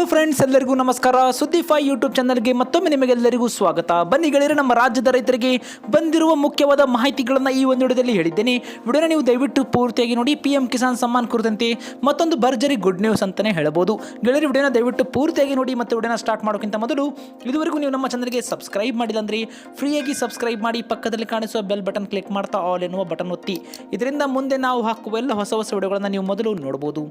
Hello friends ಎಲ್ಲರಿಗೂ ನಮಸ್ಕಾರ. ಸುದ್ದಿ ಫೈ ಯೂಟ್ಯೂಬ್ ಚಾನಲ್ಗೆ ಮತ್ತೊಮ್ಮೆ ನಿಮಗೆಲ್ಲರಿಗೂ ಸ್ವಾಗತ. ಬನ್ನಿ ಗೆಳೆಯರು, ನಮ್ಮ ರಾಜ್ಯದ ರೈತರಿಗೆ ಬಂದಿರುವ ಮುಖ್ಯವಾದ ಮಾಹಿತಿಗಳನ್ನು ಈ ಒಂದು ವಿಡಿಯೋದಲ್ಲಿ ಹೇಳಿದ್ದೇನೆ. ವಿಡಿಯೋನ ನೀವು ದಯವಿಟ್ಟು ಪೂರ್ತಿಯಾಗಿ ನೋಡಿ. ಪಿ ಕಿಸಾನ್ ಸಮ್ಮಾನ್ ಕುರಿತಂತೆ ಮತ್ತೊಂದು ಭರ್ಜರಿ ಗುಡ್ ನ್ಯೂಸ್ ಅಂತಲೇ ಹೇಳಬಹುದು ಗೆಳೆಯರು, ವಿಡಿಯೋನ ದಯವಿಟ್ಟು ಪೂರ್ತಿಯಾಗಿ ನೋಡಿ ಮತ್ತು ವಿಡಿಯೋನ ಸ್ಟಾರ್ಟ್ ಮಾಡೋಕ್ಕಿಂತ ಮೊದಲು ಇದುವರೆಗೂ ನೀವು ನಮ್ಮ ಚಾನಲ್ಗೆ ಸಬ್ಸ್ಕ್ರೈಬ್ ಮಾಡಿಲ್ಲ ಫ್ರೀಯಾಗಿ ಸಬ್ಸ್ಕ್ರೈಬ್ ಮಾಡಿ ಪಕ್ಕದಲ್ಲಿ ಕಾಣಿಸುವ ಬೆಲ್ ಬಟನ್ ಕ್ಲಿಕ್ ಮಾಡ್ತಾ ಆಲ್ ಎನ್ನುವ ಬಟನ್ ಒತ್ತಿ. ಇದರಿಂದ ಮುಂದೆ ನಾವು ಹಾಕುವ ಎಲ್ಲ ಹೊಸ ಹೊಸ ವಿಡಿಯೋಗಳನ್ನು ನೀವು ಮೊದಲು ನೋಡಬಹುದು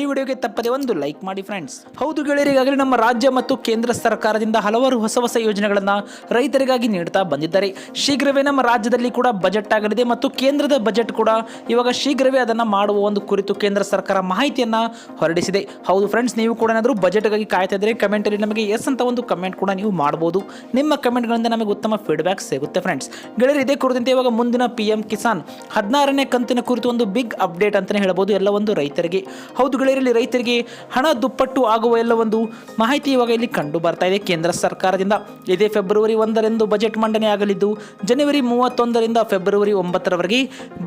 ಈ ವಿಡಿಯೋಗೆ ತಪ್ಪದೆ ಒಂದು ಲೈಕ್ ಮಾಡಿ ಫ್ರೆಂಡ್ಸ್ ಹೌದು ಗೆಳೆಯರಿಗಾಗಲೇ ನಮ್ಮ ರಾಜ್ಯ ಮತ್ತು ಕೇಂದ್ರ ಸರ್ಕಾರದಿಂದ ಹಲವಾರು ಹೊಸ ಹೊಸ ಯೋಜನೆಗಳನ್ನು ರೈತರಿಗಾಗಿ ನೀಡ್ತಾ ಬಂದಿದ್ದಾರೆ. ಶೀಘ್ರವೇ ನಮ್ಮ ರಾಜ್ಯದಲ್ಲಿ ಕೂಡ ಬಜೆಟ್ ಆಗಲಿದೆ ಮತ್ತು ಕೇಂದ್ರದ ಬಜೆಟ್ ಕೂಡ ಇವಾಗ ಶೀಘ್ರವೇ ಅದನ್ನು ಮಾಡುವ ಒಂದು ಕುರಿತು ಕೇಂದ್ರ ಸರ್ಕಾರ ಮಾಹಿತಿಯನ್ನು ಹೊರಡಿಸಿದೆ. ಹೌದು ಫ್ರೆಂಡ್ಸ್ ನೀವು ಕೂಡ ಏನಾದರೂ ಬಜೆಟ್ಗಾಗಿ ಕಾಯ್ತಾ ಇದ್ರೆ ಕಮೆಂಟಲ್ಲಿ ನಮಗೆ ಎಸ್ ಅಂತ ಒಂದು ಕಮೆಂಟ್ ಕೂಡ ನೀವು ಮಾಡಬಹುದು ನಿಮ್ಮ ಕಮೆಂಟ್ಗಳಿಂದ ನಮಗೆ ಉತ್ತಮ ಫೀಡ್ಬ್ಯಾಕ್ ಸಿಗುತ್ತೆ ಫ್ರೆಂಡ್ಸ್ ಗೆಳೆಯರು, ಇದೇ ಕುರಿತಂತೆ ಇವಾಗ ಮುಂದಿನ ಪಿ ಎಂ ಕಿಸಾನ್ ಹದಿನಾರನೇ ಕಂತಿನ ಕುರಿತು ಒಂದು ಬಿಗ್ ಅಪ್ಡೇಟ್ ಅಂತಲೇ ಹೇಳ್ಬೋದು ಎಲ್ಲ ಒಂದು ರೈತರಿಗೆ. ಹೌದು ಗೆಳೆಯರಲ್ಲಿ ರೈತರಿಗೆ ಹಣ ದುಪ್ಪಟ್ಟು ಆಗುವ ಎಲ್ಲ ಒಂದು ಮಾಹಿತಿ ಇವಾಗ ಇಲ್ಲಿ ಕಂಡು ಬರ್ತಾ ಇದೆ. ಕೇಂದ್ರ ಸರ್ಕಾರದಿಂದ ಇದೇ ಫೆಬ್ರವರಿ ಒಂದರಂದು ಬಜೆಟ್ ಮಂಡನೆ ಆಗಲಿದ್ದು, ಜನವರಿ ಮೂವತ್ತೊಂದರಿಂದ ಫೆಬ್ರವರಿ ಒಂಬತ್ತರವರೆಗೆ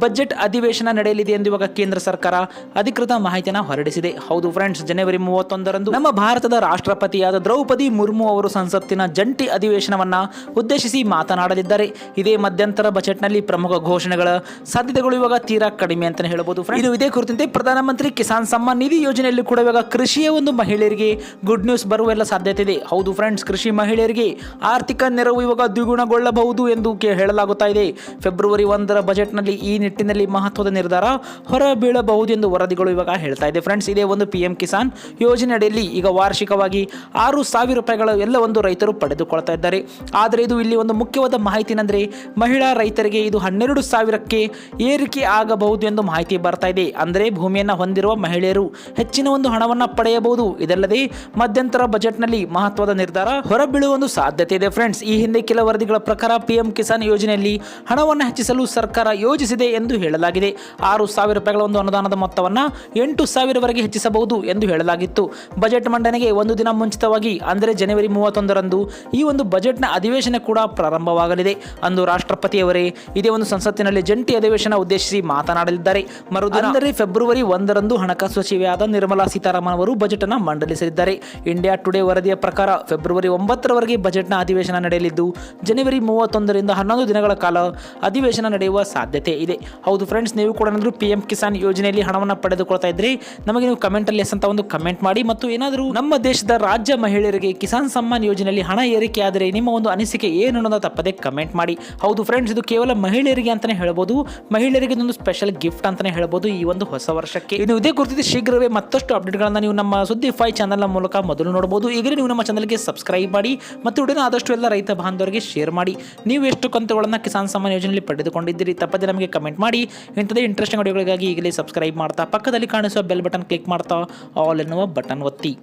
ಬಜೆಟ್ ಅಧಿವೇಶನ ನಡೆಯಲಿದೆ ಎಂದು ಇವಾಗ ಕೇಂದ್ರ ಸರ್ಕಾರ ಅಧಿಕೃತ ಮಾಹಿತಿಯನ್ನು ಹೊರಡಿಸಿದೆ. ಹೌದು ಫ್ರೆಂಡ್ಸ್ ಜನವರಿ ಮೂವತ್ತೊಂದರಂದು ನಮ್ಮ ಭಾರತದ ರಾಷ್ಟ್ರಪತಿಯಾದ ದ್ರೌಪದಿ ಮುರ್ಮು ಅವರು ಸಂಸತ್ತಿನ ಜಂಟಿ ಅಧಿವೇಶನವನ್ನ ಉದ್ದೇಶಿಸಿ ಮಾತನಾಡಲಿದ್ದಾರೆ. ಇದೇ ಮಧ್ಯಂತರ ಬಜೆಟ್ನಲ್ಲಿ ಪ್ರಮುಖ ಘೋಷಣೆಗಳ ಸಾಧ್ಯತೆಗಳು ಇವಾಗ ತೀರಾ ಕಡಿಮೆ ಅಂತಲೇ ಹೇಳಬಹುದು. ಇದು ಇದೇ ಕುರಿತಂತೆ ಪ್ರಧಾನಮಂತ್ರಿ ಕಿಸಾನ್ ಸಮ್ಮಾನ್ ನಿಧಿ ಯೋಜನೆಯಲ್ಲಿ ಕೂಡ ಇವಾಗ ಕೃಷಿಯ ಒಂದು ಮಹಿಳೆಯರಿಗೆ ಗುಡ್ ನ್ಯೂಸ್ ಬರುವೆಲ್ಲ ಸಾಧ್ಯತೆ ಇದೆ. ಹೌದು ಫ್ರೆಂಡ್ಸ್ ಕೃಷಿ ಮಹಿಳೆಯರಿಗೆ ಆರ್ಥಿಕ ನೆರವು ಇವಾಗ ದ್ವಿಗುಣಗೊಳ್ಳಬಹುದು ಎಂದು ಹೇಳಲಾಗುತ್ತಾ ಇದೆ. ಫೆಬ್ರವರಿ ಒಂದರ ಬಜೆಟ್ನಲ್ಲಿ ಈ ನಿಟ್ಟಿನಲ್ಲಿ ಮಹತ್ವದ ನಿರ್ಧಾರ ಹೊರಬೀಳಬಹುದು ಎಂದು ವರದಿಗಳು ಇವಾಗ ಹೇಳ್ತಾ ಇದೆ. ಫ್ರೆಂಡ್ಸ್ ಇದೇ ಒಂದು ಪಿ ಎಂ ಕಿಸಾನ್ ಯೋಜನೆ ಅಡಿಯಲ್ಲಿ ಈಗ ವಾರ್ಷಿಕವಾಗಿ ಆರು ಸಾವಿರ ರೂಪಾಯಿಗಳ ಎಲ್ಲ ಒಂದು ರೈತರು ಪಡೆದುಕೊಳ್ತಾ ಇದ್ದಾರೆ. ಆದರೆ ಇದು ಇಲ್ಲಿ ಒಂದು ಮುಖ್ಯವಾದ ಮಾಹಿತಿ ಏನಂದ್ರೆ ಮಹಿಳಾ ರೈತರಿಗೆ ಇದು ಹನ್ನೆರಡು ಸಾವಿರಕ್ಕೆ ಏರಿಕೆ ಆಗಬಹುದು ಎಂದು ಮಾಹಿತಿ ಬರ್ತಾ ಇದೆ. ಅಂದರೆ ಭೂಮಿಯನ್ನು ಹೊಂದಿರುವ ಮಹಿಳೆಯರು ಹೆಚ್ಚಿನ ಒಂದು ಹಣವನ್ನು ಪಡೆಯಬಹುದು. ಇದಲ್ಲದೆ ಮಧ್ಯಂತರ ಬಜೆಟ್ನಲ್ಲಿ ಮಹತ್ವದ ನಿರ್ಧಾರ ಹೊರಬೀಳುವ ಒಂದು ಸಾಧ್ಯತೆ ಇದೆ ಫ್ರೆಂಡ್ಸ್. ಈ ಹಿಂದೆ ಕೆಲ ವರದಿಗಳ ಪ್ರಕಾರ ಪಿಎಂ ಕಿಸಾನ್ ಯೋಜನೆಯಲ್ಲಿ ಹಣವನ್ನು ಹೆಚ್ಚಿಸಲು ಸರ್ಕಾರ ಯೋಜಿಸಿದೆ ಎಂದು ಹೇಳಲಾಗಿದೆ. ಆರು ಸಾವಿರ ರೂಪಾಯಿಗಳ ಒಂದು ಅನುದಾನದ ಮೊತ್ತವನ್ನು ಎಂಟು ಸಾವಿರವರೆಗೆ ಹೆಚ್ಚಿಸಬಹುದು ಎಂದು ಹೇಳಲಾಗಿತ್ತು. ಬಜೆಟ್ ಮಂಡನೆಗೆ ಒಂದು ದಿನ ಮುಂಚಿತವಾಗಿ ಅಂದರೆ ಜನವರಿ ಮೂವತ್ತೊಂದರಂದು ಈ ಒಂದು ಬಜೆಟ್ನ ಅಧಿವೇಶನ ಕೂಡ ಪ್ರಾರಂಭವಾಗಲಿದೆ. ಅಂದು ರಾಷ್ಟ್ರಪತಿಯವರೇ ಇದೇ ಒಂದು ಸಂಸತ್ತಿನಲ್ಲಿ ಜಂಟಿ ಅಧಿವೇಶನ ಉದ್ದೇಶಿಸಿ ಮಾತನಾಡಲಿದ್ದಾರೆ. ಮರುದಿನ ಅಂದರೆ ಫೆಬ್ರವರಿ ಒಂದರಂದು ಹಣಕಾಸು ಸಚಿವೆಯಾದ ನಿರ್ಮಲಾ ಸೀತಾರಾಮನ್ ಅವರು ಬಜೆಟ್ ಅನ್ನು ಮಂಡಲಿಸಲಿದ್ದಾರೆ ಇಂಡಿಯಾ ಟುಡೇ ವರದಿಯ ಪ್ರಕಾರ ಫೆಬ್ರವರಿ ಒಂಬತ್ತರವರೆಗೆ ಬಜೆಟ್ನ ಅಧಿವೇಶನ ನಡೆಯಲಿದ್ದು, ಜನವರಿ ಮೂವತ್ತೊಂದರಿಂದ ಹನ್ನೊಂದು ದಿನಗಳ ಕಾಲ ಅಧಿವೇಶನ ನಡೆಯುವ ಸಾಧ್ಯತೆ ಇದೆ. ಹೌದು ಫ್ರೆಂಡ್ಸ್ ನೀವು ಕೂಡ ಏನಾದರೂ ಪಿ ಎಂ ಕಿಸಾನ್ ಯೋಜನೆಯಲ್ಲಿ ಹಣವನ್ನು ಪಡೆದುಕೊಳ್ತಾ ಇದ್ರೆ? ನಮಗೆ ನೀವು ಕಮೆಂಟಲ್ಲಿ ಎಸ್ ಅಂತ ಒಂದು ಕಮೆಂಟ್ ಮಾಡಿ ಮತ್ತು ಏನಾದರೂ ನಮ್ಮ ದೇಶದ ರಾಜ್ಯ ಮಹಿಳೆಯರಿಗೆ ಕಿಸಾನ್ ಸಮ್ಮಾನ್ ಯೋಜನೆಯಲ್ಲಿ ಹಣ ಏರಿಕೆ ಆದರೆ ನಿಮ್ಮ ಒಂದು ಅನಿಸಿಕೆ ಏನು ಅನ್ನೋದು ತಪ್ಪದೆ ಕಮೆಂಟ್ ಮಾಡಿ. ಹೌದು ಫ್ರೆಂಡ್ಸ್ ಇದು ಕೇವಲ ಮಹಿಳೆಯರಿಗೆ ಅಂತಾನೆ ಹೇಳ್ಬೋದು. ಮಹಿಳೆಯರಿಗೆ ಇದೊಂದು ಸ್ಪೆಷಲ್ ಗಿಫ್ಟ್ ಅಂತಾನೆ ಹೇಳ್ಬೋದು ಈ ಒಂದು ಹೊಸ ವರ್ಷಕ್ಕೆ. ಇನ್ನು ಇದೇ ಕುರಿತು ಶೀಘ್ರವೇ ಮತ್ತಷ್ಟು ಅಪ್ಡೇಟ್ಗಳನ್ನು ನೀವು ನಮ್ಮ ಸುದ್ದಿ ಫೈ ಚಾನಲ್ನ ಮೂಲಕ ಮೊದಲು ನೋಡಬಹುದು ಈಗಲೇ ನೀವು ನಮ್ಮ ಚಾನಲ್ಗೆ ಸಬ್ಸ್ಕ್ರೈಬ್ ಮಾಡಿ ಮತ್ತು ವಿಡಿಯೋನ ಆದಷ್ಟು ಎಲ್ಲ ರೈತ ಬಾಂಧವರಿಗೆ ಶೇರ್ ಮಾಡಿ. ನೀವು ಎಷ್ಟು ಕಂತುಗಳನ್ನು ಕಿಸಾನ್ ಸಮ್ಮಾನ್ ಯೋಜನೆಯಲ್ಲಿ ಪಡೆದುಕೊಂಡಿದ್ದೀರಿ ತಪ್ಪದೆ ನಮಗೆ ಕಮೆಂಟ್ ಮಾಡಿ. ಇಂಥದೇ ಇಂಟ್ರೆಸ್ಟಿಂಗ್ ವಿಡಿಯೋಗಳಿಗಾಗಿ ಈಗಲೇ ಸಬ್ಸ್ಕ್ರೈಬ್ ಮಾಡ್ತಾ ಪಕ್ಕದಲ್ಲಿ ಕಾಣಿಸುವ ಬೆಲ್ ಬಟನ್ ಕ್ಲಿಕ್ ಮಾಡ್ತಾ ಆಲ್ ಎನ್ನುವ ಬಟನ್ ಒತ್ತಿ.